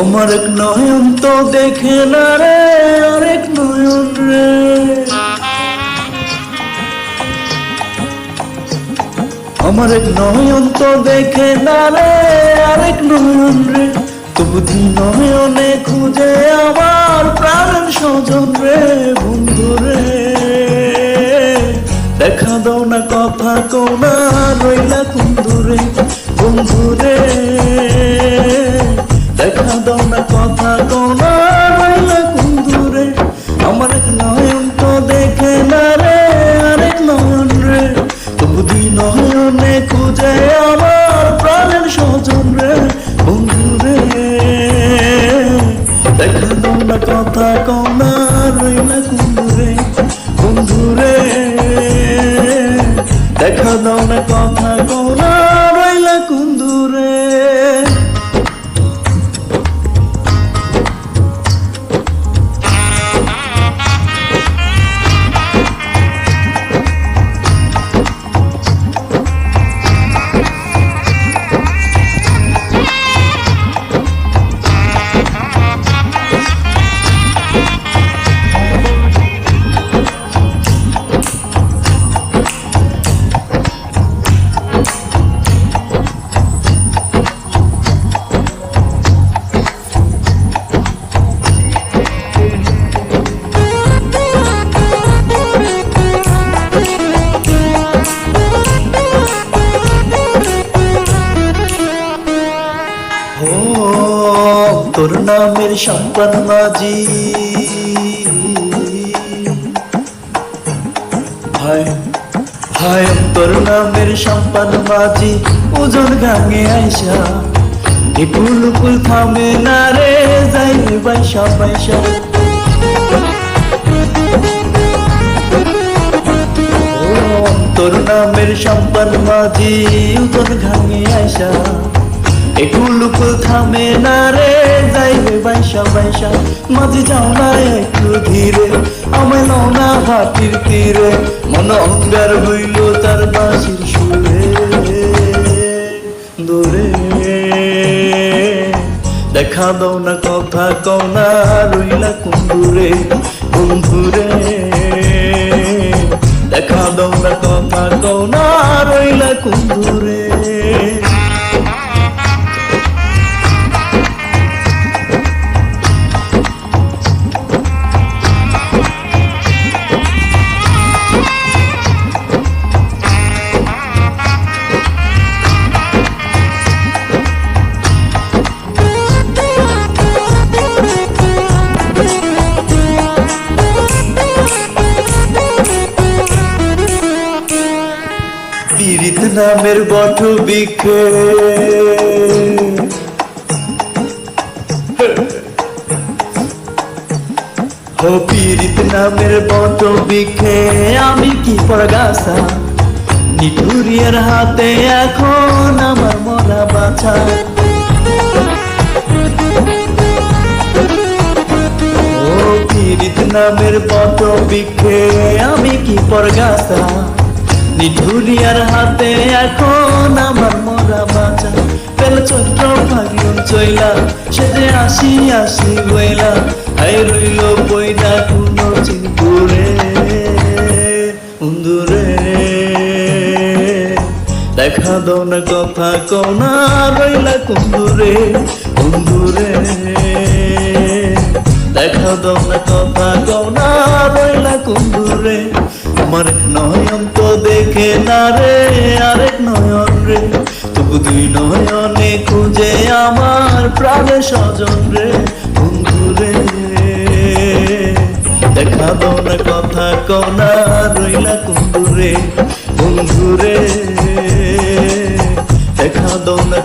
আমার এক নয়ন তো দেখে না রে আরেক নয়ন রে। আমার এক নয়ন তো দেখে না রে আরেক নয়ন রে। তবু দিন নয়নে খুঁজে আমার প্রাণ স্বজন রে, বন্ধু রে। দেখা দাও না কথা কোনা রইলা কুন্দুরে, বন্ধু রে। দাও না কথা কোনা তোর নামের সম্পদ মাঝি। হায় হায়, তোর নামের সম্পদ মাঝি। ওজন গাঙে আইসা একুল কুল থামে না রে যাই বাইসা বাইসা। তোর নামের সম্পদ মাঝি ওজন ঘাঙে আইসা একুলুকুল থামে না রে বাইসা বাইসা মাঝে যাও না একটু ধীরে, আমায় নাও না হাতির তীরে, মন অঙ্গার হইল তার বাসির সুরে। দূরে দেখা দাও না, কথা কও না, রইলা কুন্দুরে বন্ধুরে। দেখা দাও না, কথা কও না, রইলা কুন্দুরে পীড়িত নামের বট বিখে ও পীড়িত নামের বট বিখে আমি কি পরগাছা? নিঠুরিয়ার হাতে এখন আমার মরা বাছা। পীড়িত নামের বট বিখে আমি কি পরগাছা? নিঠুরিয়ার হাতে এখন আমার মরা বাঁচা। পেল চৈত্র ভাগিয়ন চইলা সে যে আসি আসি বইলা। হাই রইল বইলা কোনো চিন্তুরে উন্দুরে দেখা দাও না কথা কনা রইলা কুন্দুরে, বন্ধুরে। দেখা দাও না কথা কনা রইলা কুন্দুরে। আমার এক নয়ন তো কেনারে আরেক নয়ন রে। তবু দুই নয়নে খুঁজে আমার প্রাণে স্বজন রে, বন্ধুরে। দেখা দো না কথা কনা রইলা কুন্দুরে, বন্ধুরে। দেখা দো না